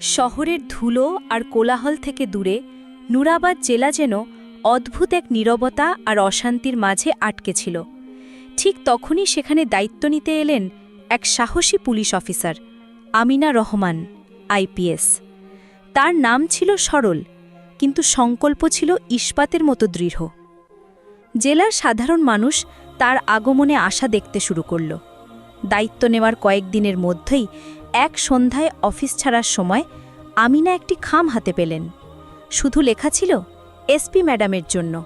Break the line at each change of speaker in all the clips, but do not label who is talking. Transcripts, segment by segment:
শহরের ধুলো আর কোলাহল থেকে দূরে, নুরাবাদ জেলা যেন অদ্ভুত এক নীরবতা আর অশান্তির মাঝে আটকে ছিল। ঠিক তখনই সেখানে দায়িত্ব নিতে এলেন এক সাহসী police officer, Amina Rahman IPS তার নাম ছিল সরল, কিন্তু সংকল্প ছিল ইস্পাতের মতো দৃঢ়। জেলার সাধারণ মানুষ তার আগমনে আশা দেখতে শুরু করল। দায়িত্ব নেওয়ার কয়েকদিনের মধ্যেই এক সন্ধ্যায় অফিস ছাড়ার সময় আমিনা একটি খাম হাতে পেলেন। শুধু লেখা ছিল এসপি ম্যাডামের জন্য।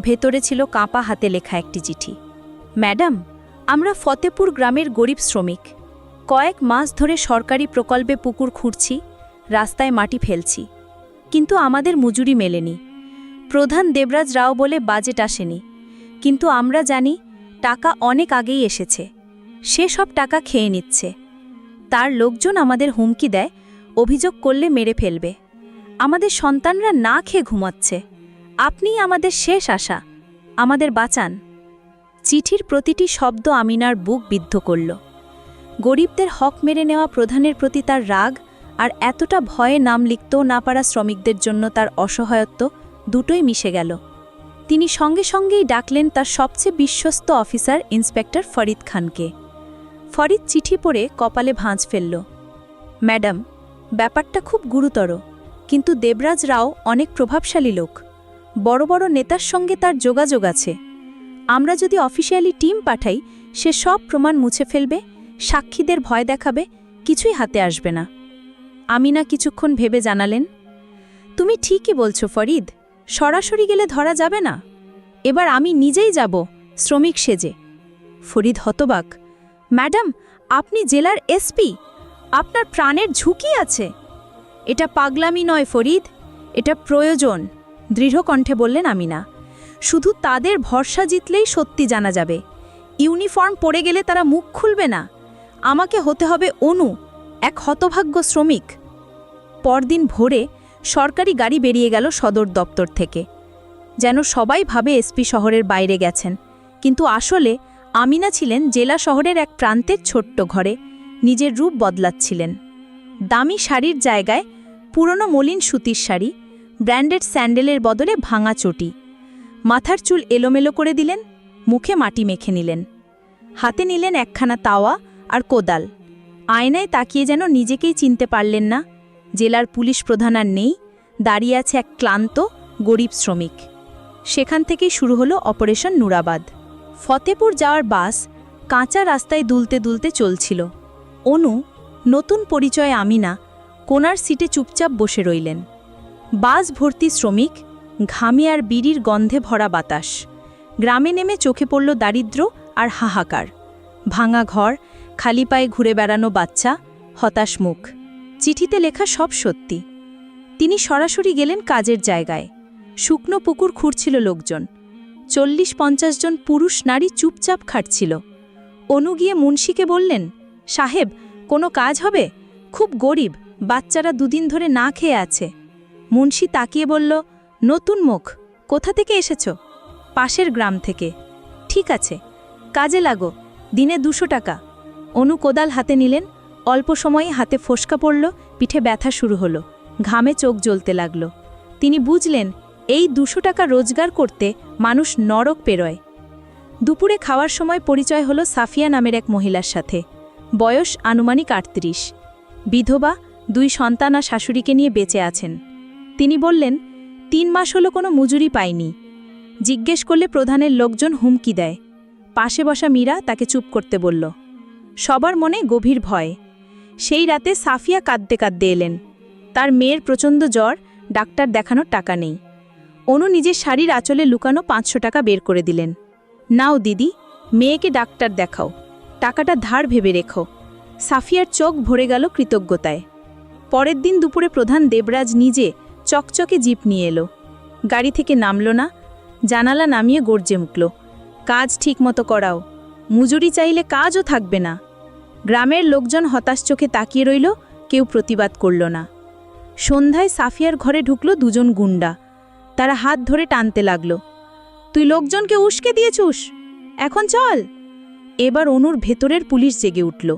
ভেতরে ছিল কাঁপা হাতে লেখা একটি চিঠি। ম্যাডাম, আমরা ফতেপুর গ্রামের গরিব শ্রমিক। কয়েক মাস ধরে সরকারি প্রকল্পে পুকুর খুঁড়ছি, রাস্তায় মাটি ফেলছি। কিন্তু আমাদের মজুরি মেলেনি। প্রধান দেবরাজ রাও বলে বাজেট আসেনি। কিন্তু আমরা জানি, টাকা অনেক আগেই এসেছে। সে সব টাকা খেয়ে নিচ্ছে। তার লোকজন আমাদের হুমকি দেয়, অভিযোগ করলে মেরে ফেলবে। আমাদের সন্তানরা না খেয়ে ঘুমাচ্ছে। আপনিই আমাদের শেষ আশা। আমাদের বাঁচান। চিঠির প্রতিটি শব্দ আমিনার বুক বিদ্ধ করল। গরিবদের হক মেরে নেওয়া প্রধানের প্রতি তার রাগ আর এতটা ভয়ে নাম লিখতেও না পারা শ্রমিকদের জন্য তার অসহায়ত্ব দুটোই মিশে গেল। তিনি সঙ্গে সঙ্গেই ডাকলেন তার সবচেয়ে বিশ্বস্ত অফিসার, ইন্সপেক্টর ফরিদ খানকে। ফরিদ চিঠি পড়ে কপালে ভাঁজ ফেলল। ম্যাডাম, ব্যাপারটা খুব গুরুতর, কিন্তু দেবরাজ রাও অনেক প্রভাবশালী লোক। বড় বড় নেতার সঙ্গে তার যোগাযোগ আছে। আমরা যদি অফিসিয়ালি টিম পাঠাই, সে সব প্রমাণ মুছে ফেলবে, সাক্ষীদের ভয় দেখাবে, কিছুই হাতে আসবে না। আমিনা কিছুক্ষণ ভেবে জানালেন, তুমি ঠিকই বলছো ফরিদ, সরাসরি গেলে ধরা যাবে না। এবার আমি নিজেই যাব শ্রমিক সেজে। ফরিদ হতবাক ম্যাডাম, আপনি জেলার এসপি। আপনার প্রাণের ঝুঁকি আছে। এটা পাগলামি নয় ফরিদ, এটা প্রয়োজন, দৃঢ় কণ্ঠে বললেন আমিনা। শুধু তাদের ভরসা জিতলেই সত্যি জানা যাবে। ইউনিফর্ম পরে গেলে তারা মুখ খুলবে না। আমাকে হতে হবে অনু, এক হতভাগ্য শ্রমিক। পরদিন ভোরে সরকারি গাড়ি বেরিয়ে গেল সদর দপ্তর থেকে। যেন সবাই ভাবে এসপি শহরের বাইরে গেছেন। কিন্তু আসলে আমিনা ছিলেন জেলা শহরের এক প্রান্তের ছোট্ট ঘরে। নিজের রূপ বদলাচ্ছিলেন। দামি শাড়ির জায়গায় পুরনো মলিন সুতির শাড়ি, ব্র্যান্ডেড স্যান্ডেলের বদলে ভাঙা চটি। মাথার চুল এলোমেলো করে দিলেন, মুখে মাটি মেখে নিলেন। হাতে নিলেন একখানা তাওয়া আর কোদাল। আয়নায় তাকিয়ে যেন নিজেকেই চিনতে পারলেন না, জেলার পুলিশ প্রধান আর নেই, দাঁড়িয়ে আছে এক ক্লান্ত, গরিব শ্রমিক। সেখান থেকেই শুরু হলো অপারেশন নুরাবাদ। ফতেপুর যাওয়ার বাস কাঁচা রাস্তায় দুলতে দুলতে চলছিল। অনু, নতুন পরিচয় আমিনা কোনার সিটে চুপচাপ বসে রইলেন। বাস ভর্তি শ্রমিক, ঘামে আর বিড়ির গন্ধে ভরা বাতাস। গ্রামে নেমে চোখে পড়ল দারিদ্র আর হাহাকার। ভাঙা ঘর, খালি পায়ে ঘুরে বেড়ানো বাচ্চা, হতাশ মুখ। চিঠিতে লেখা সব সত্যি। তিনি সরাসরি গেলেন কাজের জায়গায়। শুকনো পুকুর খুঁড়ছিল লোকজন। চল্লিশ পঞ্চাশ জন পুরুষ নারী চুপচাপ খাটছিল। অনু গিয়ে মুন্সিকে বললেন, সাহেব, কোনো কাজ হবে? খুব গরিব, বাচ্চারা দুদিন ধরে না খেয়ে আছে। মুন্সি তাকিয়ে বলল, নতুন মুখ, কোথা থেকে এসেছ? পাশের গ্রাম থেকে। ঠিক আছে, কাজে লাগো, দিনে দুশো টাকা। অনু কোদাল হাতে নিলেন, অল্প সময়ে হাতে ফোসকা পড়ল, পিঠে ব্যথা শুরু হলো, ঘামে চোখ জ্বলতে লাগল। তিনি বুঝলেন এই দুশো টাকা রোজগার করতে মানুষ নরক পেরোয়। দুপুরে খাওয়ার সময় পরিচয় হলো সাফিয়া নামের এক মহিলার সাথে। বয়স আনুমানিক আটত্রিশ। বিধবা দুই সন্তান আর শাশুড়িকে নিয়ে বেঁচে আছেন। তিনি বললেন, তিন মাস হলো কোনো মজুরি পায়নি জিজ্ঞেস করলে প্রধানের লোকজন হুমকি দেয়। পাশে বসা মীরা তাকে চুপ করতে বলল। সবার মনে গভীর ভয়। সেই রাতে সাফিয়া কাঁদতে কাঁদতে এলেন। তার মেয়ের প্রচণ্ড জ্বর, ডাক্তার দেখানোর টাকা নেই। অনু নিজের শাড়ির আঁচলে লুকানো পাঁচশো টাকা বের করে দিলেন। নাও দিদি, মেয়েকে ডাক্তার দেখাও। টাকাটা ধার ভেবে রেখো। সাফিয়ার চোখ ভরে গেল কৃতজ্ঞতায়। পরের দিন দুপুরে প্রধান দেবরাজ নিজে চকচকে জিপ নিয়ে এলো। গাড়ি থেকে নামল না, জানালা নামিয়ে গর্জে মুকল কাজ ঠিকমতো করাও। মজুরি চাইলে কাজও থাকবে না। গ্রামের লোকজন হতাশ চোখে তাকিয়ে রইল, কেউ প্রতিবাদ করল না। সন্ধ্যায় সাফিয়ার ঘরে ঢুকল দুজন গুন্ডা। তারা হাত ধরে টানতে লাগল। তুই লোকজনকে উস্কে দিয়েছুস? এখন চল। এবার অনুর ভেতরের পুলিশ জেগে উঠল।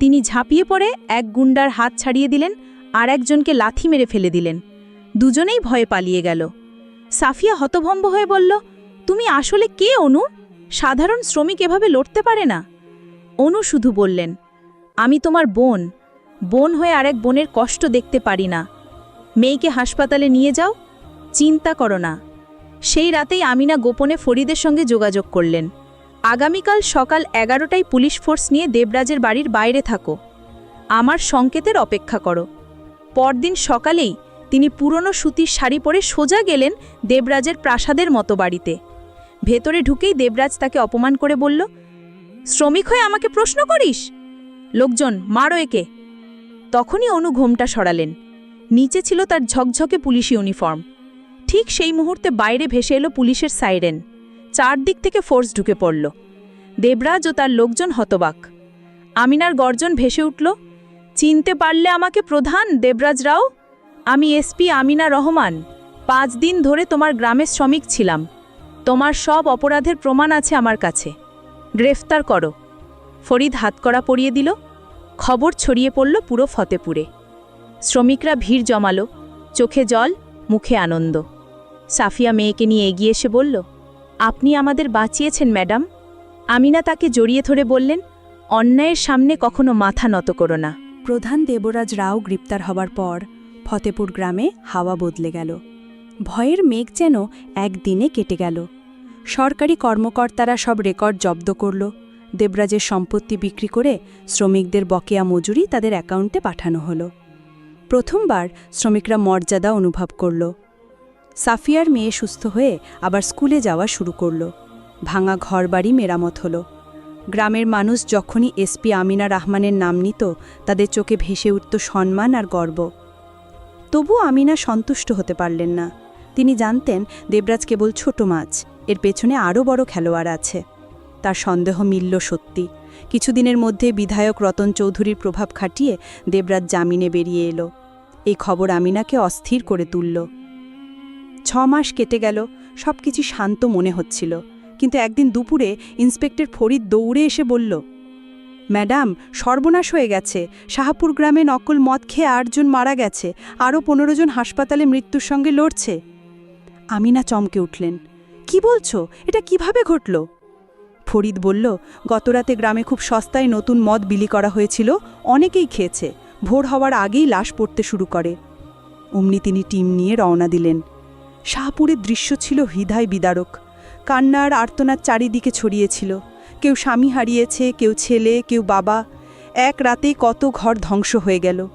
তিনি ঝাঁপিয়ে পড়ে, এক গুন্ডার হাত ছাড়িয়ে দিলেন
আর একজনকে লাথি মেরে ফেলে দিলেন। দুজনেই ভয়ে পালিয়ে গেল। সাফিয়া হতভম্ব হয়ে বলল, তুমি আসলে কে, অনু? সাধারণ শ্রমিক এভাবে লড়তে পারে না? অনু শুধু বললেন, আমি তোমার বোন। বোন হয়ে আরেক বোনের কষ্ট দেখতে পারি না। মেয়েকে হাসপাতালে নিয়ে যাও চিন্তা করো না। সেই রাতেই আমিনা গোপনে ফরিদের সঙ্গে যোগাযোগ করলেন। আগামীকাল সকাল এগারোটায় পুলিশ ফোর্স নিয়ে দেবরাজের বাড়ির বাইরে থাকো। আমার সংকেতের অপেক্ষা করো। পরদিন সকালেই তিনি পুরনো সুতির শাড়ি পরে সোজা গেলেন দেবরাজের প্রাসাদের মতো বাড়িতে। ভেতরে ঢুকেই দেবরাজ তাকে অপমান করে বলল, শ্রমিক হয়ে আমাকে প্রশ্ন করিস? লোকজন, মারো একে। তখনই অনু ঘোমটা সরালেন। নিচে ছিল তার ঝকঝকে পুলিশি ইউনিফর্ম। ঠিক সেই মুহূর্তে বাইরে ভেসে এলো পুলিশের সাইরেন। চারদিক থেকে ফোর্স ঢুকে পড়ল। দেবরাজ ও তার লোকজন হতবাক। আমিনার গর্জন ভেসে উঠল, চিনতে পারলে আমাকে প্রধান, দেবরাজ রাও? আমি এসপি আমিনা রহমান। পাঁচ দিন ধরে তোমার গ্রামের শ্রমিক ছিলাম। তোমার সব অপরাধের প্রমাণ আছে আমার কাছে। গ্রেফতার করো। ফরিদ হাতকড়া পরিয়ে দিল। খবর ছড়িয়ে পড়ল পুরো ফতেপুরে। শ্রমিকরা ভিড় জমালো। চোখে জল, মুখে আনন্দ। সাফিয়া মেয়েকে নিয়ে এগিয়ে এসে বলল, আপনি আমাদের বাঁচিয়েছেন, ম্যাডাম। আমিনা তাকে জড়িয়ে ধরে বললেন, অন্যায়ের সামনে কখনো মাথা নত করো না।
প্রধান দেবরাজ রাও গ্রেপ্তার হবার পর ফতেপুর গ্রামে হাওয়া বদলে গেল। ভয়ের মেঘ যেন একদিনে কেটে গেল। সরকারি কর্মকর্তারা সব রেকর্ড জব্দ করল। দেবরাজের সম্পত্তি বিক্রি করে শ্রমিকদের বকেয়া মজুরি তাদের অ্যাকাউন্টে পাঠানো হলো। প্রথমবার শ্রমিকরা মর্যাদা অনুভব করল। সাফিয়ার মেয়ে সুস্থ হয়ে আবার স্কুলে যাওয়া শুরু করল। ভাঙা ঘরবাড়ি মেরামত হলো। গ্রামের মানুষ যখনই এসপি আমিনা রহমানের নাম নিত, তাদের চোখে ভেসে উঠত সম্মান আর গর্ব। তবু আমিনা সন্তুষ্ট হতে পারলেন না। তিনি জানতেন দেবরাজ কেবল ছোট মাছ, এর পেছনে আরও বড় খেলোয়াড় আছে। তার সন্দেহ মিলল সত্যি। কিছুদিনের মধ্যে বিধায়ক রতন চৌধুরীর প্রভাব খাটিয়ে দেবরাজ জামিনে বেরিয়ে এলো। এই খবর আমিনাকে অস্থির করে তুলল। ছ মাস কেটে গেল সব কিছু শান্ত মনে হচ্ছিল। কিন্তু একদিন দুপুরে ইন্সপেক্টর ফরিদ দৌড়ে এসে বলল, ম্যাডাম, সর্বনাশ হয়ে গেছে। শাহাপুর গ্রামে নকল মদ খেয়ে আটজন মারা গেছে। আরও পনেরো জন হাসপাতালে মৃত্যুর সঙ্গে লড়ছে। আমিনা চমকে উঠলেন, কি বলছো? এটা কীভাবে ঘটল? ফরিদ বলল, গতরাতে গ্রামে খুব সস্তায় নতুন মদ বিলি করা হয়েছিল। অনেকেই খেয়েছে। ভোর হওয়ার আগেই লাশ পড়তে শুরু করে। অমনি তিনি টিম নিয়ে রওনা দিলেন। শাহপুরের দৃশ্য ছিল হৃদয় বিদারক। কান্নার আর্তনার চারিদিকে ছড়িয়েছিল। কেউ স্বামী হারিয়েছে, কেউ ছেলে, কেউ বাবা। এক রাতেই কত ঘর ধ্বংস হয়ে গেল।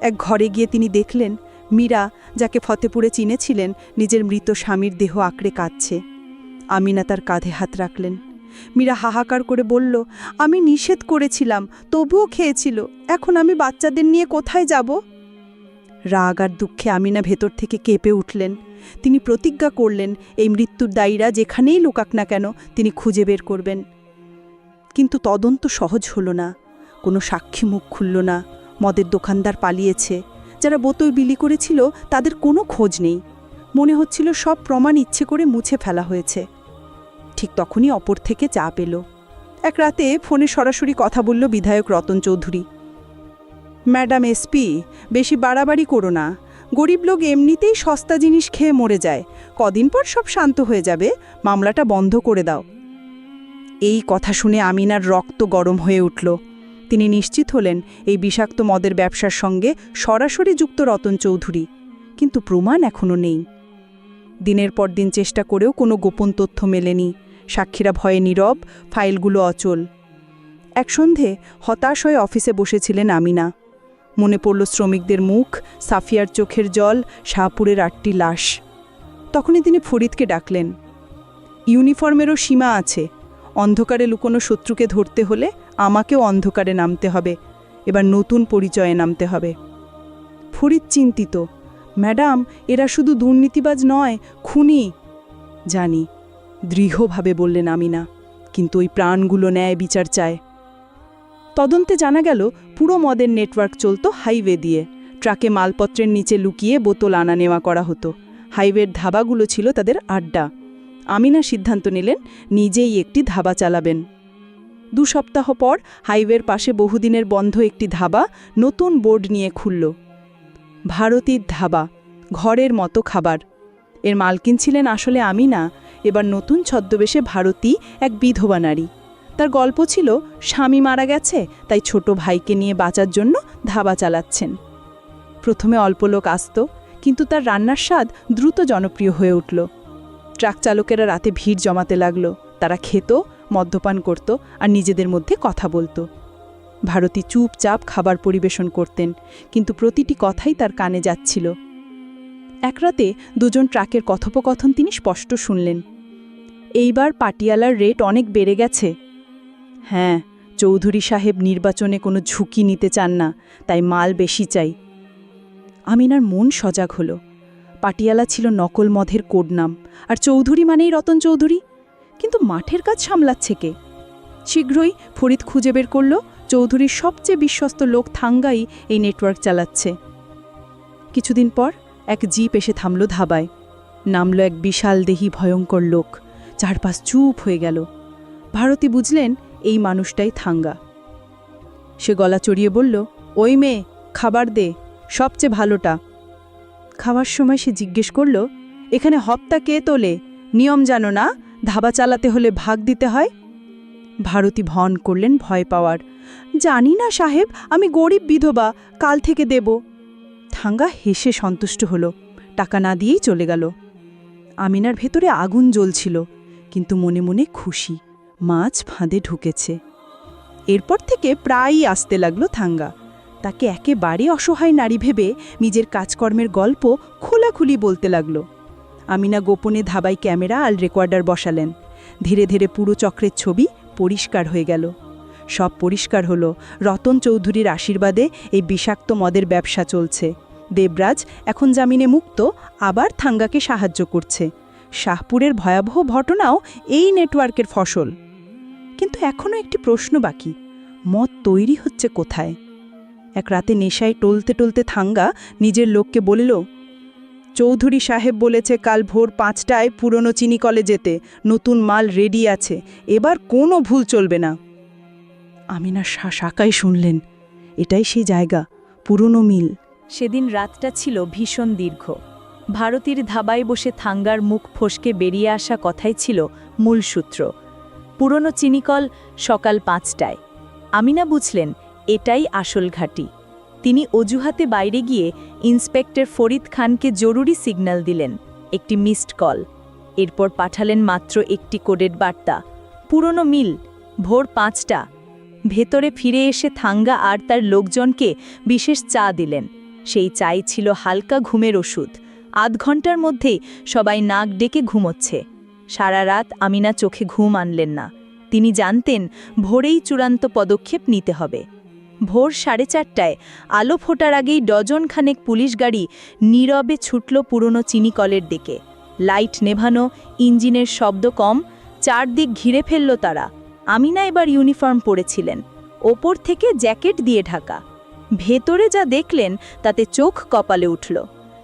এক ঘরে গিয়ে তিনি দেখলেন, মীরা, যাকে ফতেপুরে চিনেছিলেন, নিজের মৃত স্বামীর দেহ আঁকড়ে কাঁদছে। আমিনা তার কাঁধে হাত রাখলেন। মীরা হাহাকার করে বলল, আমি নিষেধ করেছিলাম, তবুও খেয়েছিল। এখন আমি বাচ্চাদের নিয়ে কোথায় যাব? রাগ আর দুঃখে আমিনা ভেতর থেকে কেঁপে উঠলেন। তিনি প্রতিজ্ঞা করলেন, এই মৃত্যুর দায়ীরা যেখানেই লোকাক না কেন, তিনি খুঁজে বের করবেন। কিন্তু তদন্ত সহজ হলো না। কোনো সাক্ষী মুখ খুলল না। মদের দোকানদার পালিয়েছে। যারা বোতল বিলি করেছিল, তাদের কোনো খোঁজ নেই। মনে হচ্ছিল সব প্রমাণ ইচ্ছে করে মুছে ফেলা হয়েছে। ঠিক তখনই অপর থেকে চাপ এলো। এক রাতে ফোনে সরাসরি কথা বলল বিধায়ক রতন চৌধুরী। ম্যাডাম, এসপি, বেশি বাড়াবাড়ি করো না। গরিব লোক এমনিতেই সস্তা জিনিস খেয়ে মরে যায়। কদিন পর সব শান্ত হয়ে যাবে। মামলাটা বন্ধ করে দাও। এই কথা শুনে আমিনার রক্ত গরম হয়ে উঠল। তিনি নিশ্চিত হলেন এই বিষাক্ত মদের ব্যবসার সঙ্গে সরাসরি যুক্ত রতন চৌধুরী। কিন্তু প্রমাণ এখনও নেই। দিনের পর দিন চেষ্টা করেও কোনো গোপন তথ্য মেলেনি। সাক্ষীরা ভয়ে নীরব, ফাইলগুলো অচল। এক সন্ধে হতাশ হয়ে অফিসে বসেছিলেন আমিনা। মনে পড়ল শ্রমিকদের মুখ, সাফিয়ার চোখের জল, শাহপুরের আটটি লাশ। তখনই তিনি ফরিদকে ডাকলেন, ইউনিফর্মেরও সীমা আছে। অন্ধকারে লুকোনো শত্রুকে ধরতে হলে আমাকেও অন্ধকারে নামতে হবে। এবার নতুন পরিচয়ে নামতে হবে। ফরিদ চিন্তিত, ম্যাডাম, এরা শুধু দুর্নীতিবাজ নয়, খুনি। জানি। দৃঢ়ভাবে বললেন আমিনা, কিন্তু ওই প্রাণগুলো ন্যায় বিচার চায়। তদন্তে জানা গেল পুরো মদের নেটওয়ার্ক চলত হাইওয়ে দিয়ে। ট্রাকে মালপত্রের নিচে লুকিয়ে বোতল আনা নেওয়া করা হতো। হাইওয়ের ধাবাগুলো ছিল তাদের আড্ডা। আমিনা সিদ্ধান্ত নিলেন, নিজেই একটি ধাবা চালাবেন। দু সপ্তাহ পর হাইওয়ের পাশে বহুদিনের বন্ধ একটি ধাবা নতুন বোর্ড নিয়ে খুলল।
ভারতীর ধাবা, ঘরের মতো খাবার। এর মালকিন ছিলেন আসলে আমি না এবার নতুন ছদ্মবেশে ভারতী এক বিধবা নারী। তার গল্প ছিল, স্বামী মারা গেছে, তাই ছোট ভাইকে নিয়ে বাঁচার জন্য ধাবা চালাচ্ছেন। প্রথমে অল্প লোক আসত, কিন্তু তার রান্নার স্বাদ দ্রুত জনপ্রিয় হয়ে উঠল। ট্রাক চালকেরা রাতে ভিড় জমাতে লাগল। তারা খেত, মদ্যপান করত আর নিজেদের মধ্যে কথা বলতো। ভারতী চুপচাপ খাবার পরিবেশন করতেন, কিন্তু প্রতিটি কথাই তার কানে যাচ্ছিল। এক রাতে দুজন ট্রাকের কথোপকথন তিনি স্পষ্ট শুনলেন। এইবার পাটিয়ালার রেট অনেক বেড়ে গেছে। হ্যাঁ চৌধুরী সাহেব নির্বাচনে কোনো ঝুঁকি নিতে চান না, তাই মাল বেশি চাই। আমিনার মন সজাগ হলো। পাটিয়ালা ছিল নকল মধের কোড নাম আর চৌধুরী মানেই রতন চৌধুরী। কিন্তু মাঠের কাজ সামলাচ্ছে কে? শীঘ্রই ফরিদ খুঁজে বের করল চৌধুরীর সবচেয়ে বিশ্বস্ত লোক থাঙ্গাই এই নেটওয়ার্ক চালাচ্ছে। কিছুদিন পর এক জিপ এসে থামল ধাবায়। নামল এক বিশাল দেহি ভয়ঙ্কর লোক। চারপাশ চুপ হয়ে গেল। ভারতী বুঝলেন এই মানুষটাই থাঙ্গা। সে গলা চড়িয়ে বলল, ওই মেয়ে, খাবার দে, সবচেয়ে ভালোটা। খাওয়ার সময় সে জিজ্ঞেস করল, এখানে হপ্তা কে তোলে? নিয়ম জানো না? ধাবা চালাতে হলে ভাগ দিতে হয়? ভারতী ভন করলেন ভয় পাওয়ার, জানি না সাহেব, আমি গরিব বিধবা, কাল থেকে দেব। থাঙ্গা হেসে সন্তুষ্ট হল, টাকা না দিয়েই চলে গেল। আমিনার ভেতরে আগুন জ্বলছিল, কিন্তু মনে মনে খুশি। মাছ ফাঁদে ঢুকেছে। এরপর থেকে প্রায়ই আসতে লাগল থাঙ্গা। তাকে একেবারে অসহায় নারী ভেবে নিজের কাজকর্মের গল্প খোলাখুলি বলতে লাগল। আমিনা গোপনে ধাবায় ক্যামেরা আর রেকর্ডার বসালেন। ধীরে ধীরে পুরো চক্রের ছবি পরিষ্কার হয়ে গেল। সব পরিষ্কার হলো। রতন চৌধুরীর আশীর্বাদে এই বিষাক্ত মদের ব্যবসা চলছে। দেবরাজ এখন জামিনে মুক্ত, আবার থাঙ্গাকে সাহায্য করছে। শাহপুরের ভয়াবহ ঘটনাও এই নেটওয়ার্কের ফসল। কিন্তু এখনও একটি প্রশ্ন বাকি। মদ তৈরি হচ্ছে কোথায়? এক রাতে নেশায় টলতে টলতে থাঙ্গা নিজের লোককে বলিল, চৌধুরী সাহেব বলেছে কাল ভোর পাঁচটায় পুরনো চিনি কলে যেতে, নতুন মাল রেডি আছে, এবার কোনো ভুল চলবে না। আমিনা শাকাই শুনলেন, এটাই সেই জায়গা, পুরনো মিল।
সেদিন রাতটা ছিল ভীষণ দীর্ঘ। ভারতীর ধাবায় বসে থাঙ্গার মুখ ফসকে বেরিয়ে আসা কথাই ছিল মূল সূত্র। পুরনো চিনিকল সকাল পাঁচটায়। আমিনা বুঝলেন, এটাই আসল ঘাঁটি। তিনি অজুহাতে বাইরে গিয়ে ইন্সপেক্টর ফরিদ খানকে জরুরি সিগন্যাল দিলেন, একটি মিসড কল। এরপর পাঠালেন মাত্র একটি কোডেড বার্তা। পুরনো মিল, ভোর পাঁচটা। ভেতরে ফিরে এসে থাঙ্গা আর তার লোকজনকে বিশেষ চা দিলেন। সেই চাই ছিল হালকা ঘুমের ওষুধ। আধ ঘণ্টার মধ্যেই সবাই নাক ডেকে ঘুমোচ্ছে। সারা রাত আমিনা চোখে ঘুম আনলেন না। তিনি জানতেন ভোরেই চূড়ান্ত পদক্ষেপ নিতে হবে। ভোর সাড়ে চারটায় আলো ফোটার আগেই ডজন খানেক পুলিশ গাড়ি নীরবে ছুটল পুরনো চিনিকলের দিকে। লাইট নেভানো, ইঞ্জিনের শব্দ কম, চারদিক ঘিরে ফেলল তারা। আমিনা এবার ইউনিফর্ম পরেছিলেন, ওপর থেকে জ্যাকেট দিয়ে ঢাকা। ভেতরে যা দেখলেন তাতে চোখ কপালে উঠল।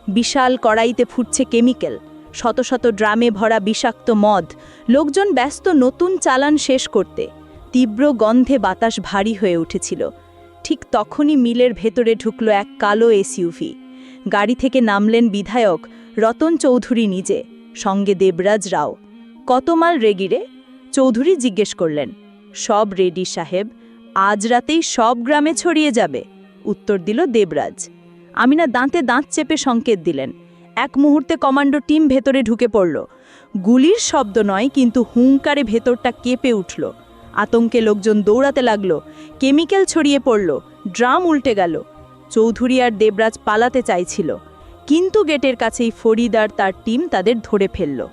বিশাল কড়াইতে ফুটছে কেমিক্যাল। শত শত ড্রামে ভরা বিষাক্ত মদ, লোকজন ব্যস্ত নতুন চালান শেষ করতে, তীব্র গন্ধে বাতাস ভারী হয়ে উঠেছিল। ঠিক তখনই মিলের ভেতরে ঢুকল এক কালো এসইউভি। গাড়ি থেকে নামলেন বিধায়ক রতন চৌধুরী নিজে, সঙ্গে দেবরাজ রাও। কত মাল রেগিরে চৌধুরী জিজ্ঞেস করলেন। সব রেডি সাহেব, আজ রাতেই সব গ্রামে ছড়িয়ে যাবে, উত্তর দিল দেবরাজ। আমিনা দাঁতে দাঁত চেপে সংকেত দিলেন। এক মুহূর্তে কমান্ডো টিম ভেতরে ঢুকে পড়ল। গুলির শব্দ নয়, কিন্তু হুঙ্কারে ভেতরটা কেঁপে উঠল। আতঙ্কে লোকজন দৌড়াতে লাগল। কেমিক্যাল ছড়িয়ে পড়ল। ড্রাম উল্টে গেল। চৌধুরী আর দেবরাজ পালাতে চাইছিল। কিন্তু গেটের কাছেই ফরিদার তার টিম তাদের ধরে ফেলল।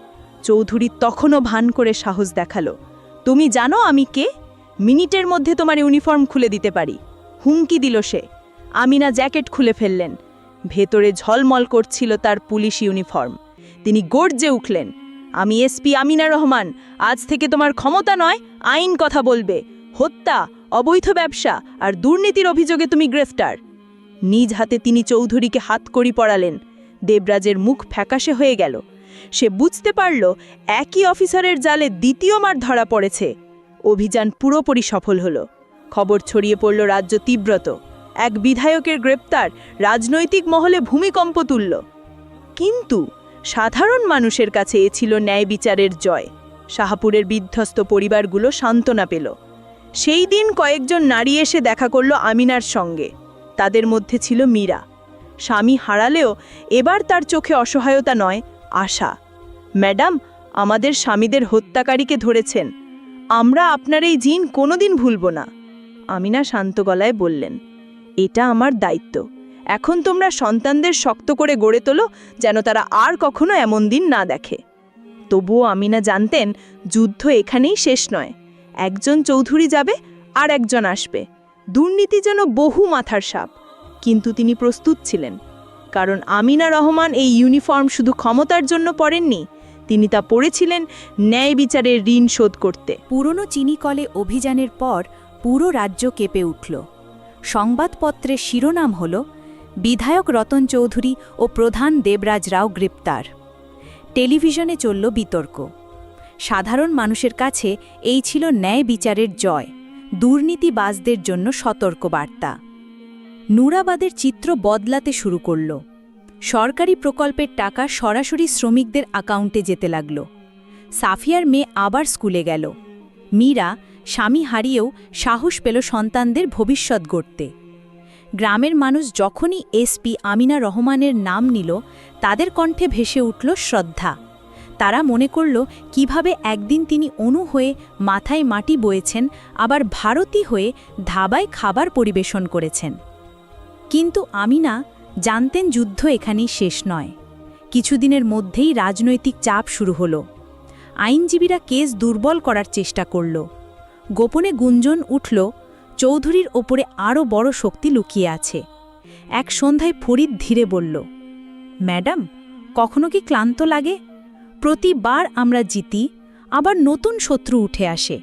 চৌধুরী তখনও ভান করে সাহস দেখাল। তুমি জানো আমি কে? মিনিটের মধ্যে তোমার ইউনিফর্ম খুলে দিতে পারি। হুমকি দিল সে। আমিনা জ্যাকেট খুলে ফেললেন। ভেতরে ঝলমল করছিল তার পুলিশ ইউনিফর্ম। তিনি গর্জে উঠলেন, আমি এসপি আমিনা রহমান, আজ থেকে তোমার ক্ষমতা নয়, আইন কথা বলবে, হত্যা, অবৈধ ব্যবসা আর দুর্নীতির অভিযোগে তুমি গ্রেফতার। নিজ হাতে তিনি চৌধুরীকে হাত করি পড়ালেন দেবরাজের মুখ ফ্যাকাশে হয়ে গেল। সে বুঝতে পারল, একই অফিসারের জালে দ্বিতীয় মার ধরা পড়েছে। অভিযান পুরোপুরি সফল হলো। খবর ছড়িয়ে পড়ল রাজ্য তীব্রত।
এক বিধায়কের গ্রেপ্তার রাজনৈতিক মহলে ভূমিকম্প তুলল। কিন্তু সাধারণ মানুষের কাছে এ ছিল ন্যায় বিচারের জয়। শাহাপুরের বিধ্বস্ত পরিবারগুলো সান্ত্বনা পেল। সেই দিন কয়েকজন নারী এসে দেখা করল আমিনার সঙ্গে। তাদের মধ্যে ছিল মীরা। স্বামী হারালেও এবার তার চোখে অসহায়তা নয়, আশা। ম্যাডাম, আমাদের স্বামীদের হত্যাকারীকে ধরেছেন। আমরা আপনার এই জিন কোনোদিন ভুলব না, আমিনা শান্ত গলায় বললেন। এটা আমার দায়িত্ব। এখন তোমরা সন্তানদের শক্ত করে গড়ে তোলো, যেন তারা আর কখনো এমন দিন না দেখে। তবুও আমিনা জানতেন, যুদ্ধ এখানেই শেষ নয়। একজন চৌধুরী যাবে, আর একজন আসবে। দুর্নীতি যেন বহু মাথার সাপ। কিন্তু তিনি প্রস্তুত ছিলেন। কারণ আমিনা রহমান এই ইউনিফর্ম শুধু ক্ষমতার জন্য পরেননি, তিনি তা পড়েছিলেন ন্যায় বিচারের ঋণ শোধ করতে।
পুরনো চিনিকলে অভিযানের পর পুরো রাজ্য কেঁপে উঠল। সংবাদপত্রের শিরোনাম হল, বিধায়ক রতন চৌধুরী ও প্রধান দেবরাজ রাও গ্রেপ্তার। টেলিভিশনে চলল বিতর্ক। সাধারণ মানুষের কাছে এই ছিল ন্যায় বিচারের জয়, দুর্নীতিবাজদের জন্য সতর্ক বার্তা নুরাবাদের চিত্র বদলাতে শুরু করল। সরকারি প্রকল্পের টাকা সরাসরি শ্রমিকদের অ্যাকাউন্টে যেতে লাগল। সাফিয়ার মেয়ে আবার স্কুলে গেল। মীরা স্বামী হারিয়েও সাহস পেল সন্তানদের ভবিষ্যৎ গড়তে। গ্রামের মানুষ যখনই এসপি আমিনা রহমানের নাম নিল, তাদের কণ্ঠে ভেসে উঠল শ্রদ্ধা। তারা মনে করল, কীভাবে একদিন তিনি অনু হয়ে মাথায় মাটি বয়েছেন, আবার ভারতী হয়ে ধাবায় খাবার পরিবেশন করেছেন। কিন্তু আমিনা জানতেন যুদ্ধ এখানেই শেষ নয়। কিছুদিনের মধ্যেই রাজনৈতিক চাপ শুরু হলো। আইনজীবীরা কেস দুর্বল করার চেষ্টা করল। গোপনে গুঞ্জন উঠল, চৌধুরীর ওপরে আরও বড় শক্তি লুকিয়ে আছে। এক সন্ধ্যায় ফরিদ ধীরে বলল, ম্যাডাম, কখনো কি ক্লান্ত লাগে? প্রতিবার আমরা জিতি, আবার নতুন শত্রু উঠে আসে।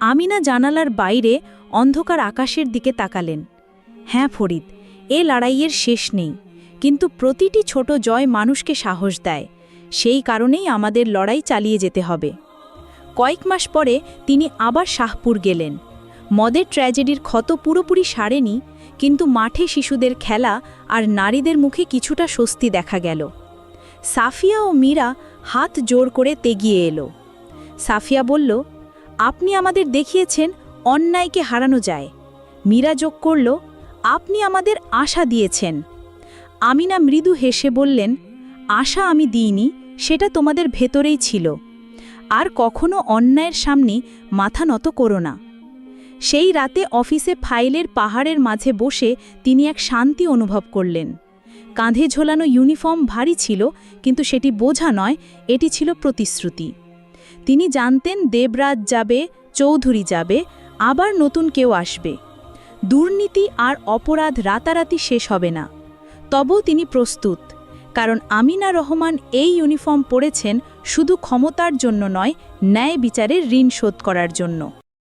আমিনা জানালার বাইরে অন্ধকার আকাশের দিকে তাকালেন। হ্যাঁ ফরিদ, এ লড়াইয়ের শেষ নেই, কিন্তু প্রতিটি ছোট জয় মানুষকে সাহস দেয়। সেই কারণেই আমাদের লড়াই চালিয়ে যেতে হবে। কয়েক মাস পরে তিনি আবার শাহপুর গেলেন। মদের ট্র্যাজেডির ক্ষত পুরোপুরি সারেনি, কিন্তু মাঠে শিশুদের খেলা আর নারীদের মুখে কিছুটা স্বস্তি দেখা গেল। সাফিয়া ও মীরা হাত জোর করে তেগিয়ে এলো। সাফিয়া বলল, আপনি আমাদের দেখিয়েছেন অন্যায়কে হারানো যায় মীরা যোগ করল, আপনি আমাদের আশা দিয়েছেন। আমিনা মৃদু হেসে বললেন, আশা আমি দিইনি, সেটা তোমাদের ভেতরেই ছিল। আর কখনো অন্যায়ের সামনে মাথা নত করো না। সেই রাতে অফিসে ফাইলের পাহাড়ের মাঝে বসে তিনি এক শান্তি অনুভব করলেন। কাঁধে ঝোলানো ইউনিফর্ম ভারী ছিল, কিন্তু সেটি বোঝা নয়, এটি ছিল প্রতিশ্রুতি। তিনি জানতেন দেবরাজ যাবে, চৌধুরী যাবে, আবার নতুন কেউ আসবে। দুর্নীতি আর অপরাধ রাতারাতি শেষ হবে না। তবু তিনি প্রস্তুত। কারণ আমিনা রহমান এই ইউনিফর্ম পরেছেন শুধু ক্ষমতার জন্য নয়, ন্যায় বিচারের ঋণ শোধ করার জন্য।